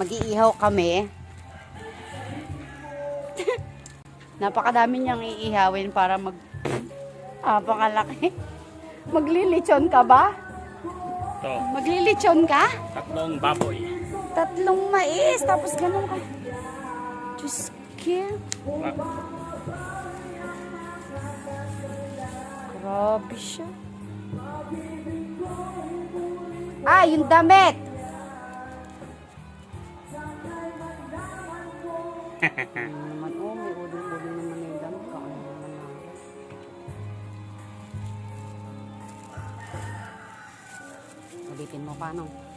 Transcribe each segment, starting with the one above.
Mag-iihaw kami. Napakadami niyang iihawin para mag... Ah, pakalaki. Maglilitsyon ka ba? Ito, Maglilitsyon ka? tatlong baboy. Tatlong mais, tapos ganun ka. Diyos ko. Ah, Grabe siya. Ah, yung damit. Naman, oh, may uling-uling naman na yung damit. Na. Ulitin mo paano?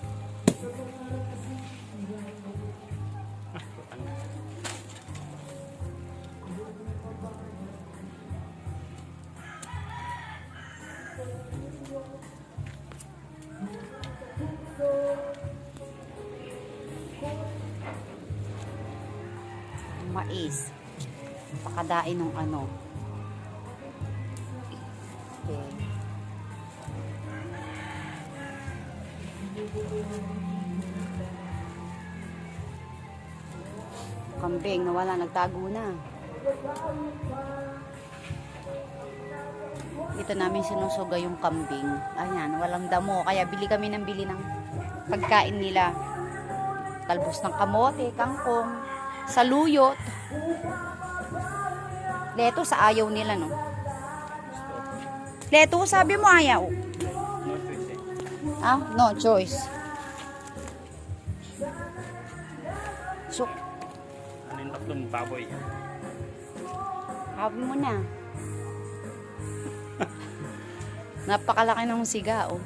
Mais. Pakadain ng ano. Okay. Kambing, nawala, nagtago na. Dito namin sinusuga yung kambing. Ayan, walang damo. Kaya bili kami ng bili ng pagkain nila. Talbos ng kamote, kangkong, saluyot. Leto sa ayaw nila, no? Leto, sabi mo ayaw. Ah, no choice. So, Ano yung tatlong baboy? habi mo na. Napakalaki ng siga, oh.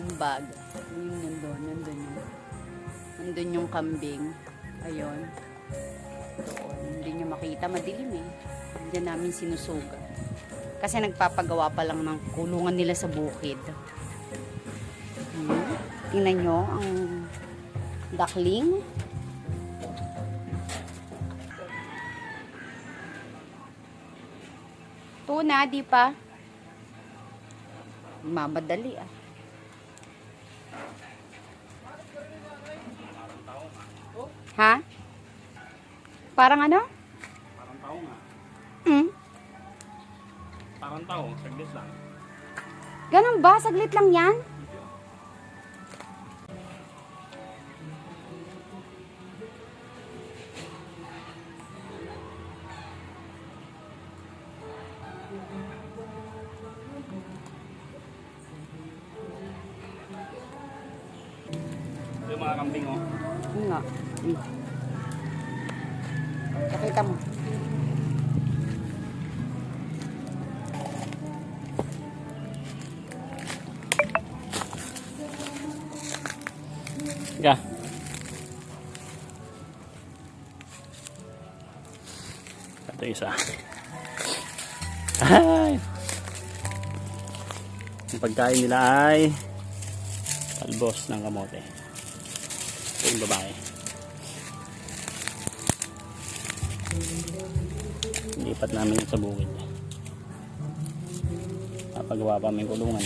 Yung bag. Yung nandun, nandun yung, nandun yung kambing. Ayun. Doon. Hindi nyo makita, madilim eh. Diyan namin sinusuga. Kasi nagpapagawa pa lang ng kulungan nila sa bukid. Hmm. Tingnan nyo ang duckling. Tuna, di pa. Mamadali ah. Ha? Parang ano? Parang tao nga. Hmm? Parang tao, saglit lang. Ganun ba? Saglit lang yan? Ito yung mga kambing oh. Yun nga. Hmm. Pakita mo. Ga. Ito isa. Ay! Ang pagkain nila ay talbos ng kamote. Yung babae. Lipat namin sa bukid. Papagawa pa may kulungan.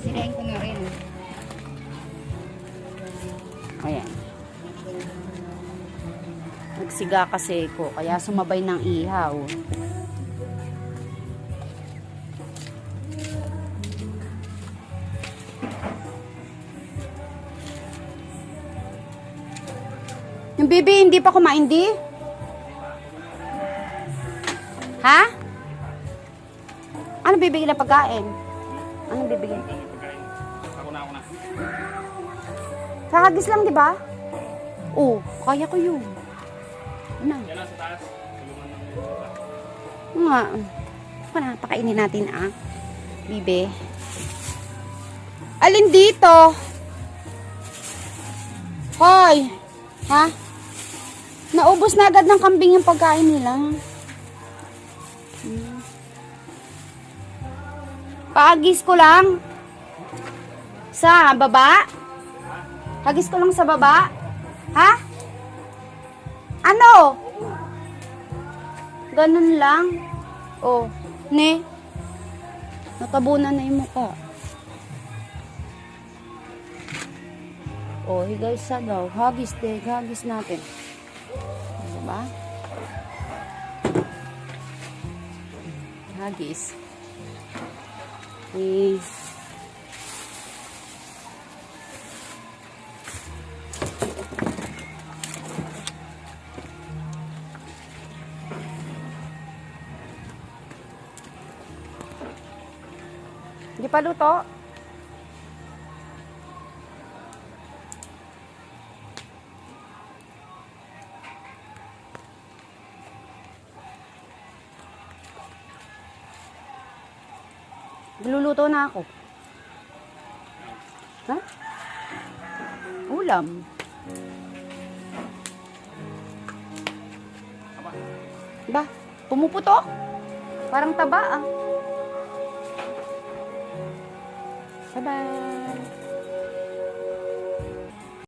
Sirain ko na rin. Ayan. Nagsiga kasi ko, kaya sumabay ng ihaw. Yung bibi hindi pa kumain, di? Ha? Ano bibigyan na pagkain? Ano bibigyan? Ako na ako na. Kakagis lang, di ba? Oo, kaya ko yun. Ano? Yan sa taas. Nga. Ako na, pakainin natin ah. Bibe. Alin dito? Hoy! Ha? Naubos na agad ng kambing yung pagkain nila. Hmm. Paagis ko lang. Sa baba? Hagis ko lang sa baba? Ha? Ano? Ganun lang? Oh, ne? Natabunan na yung mukha. Oh, higay sa daw. Hagis, te. Hagis natin. Diba? Hagis. Eh, Hindi pa luto. Luluto na ako. Ha? Ulam. Ba, pumuputok? Parang taba ah. 拜拜。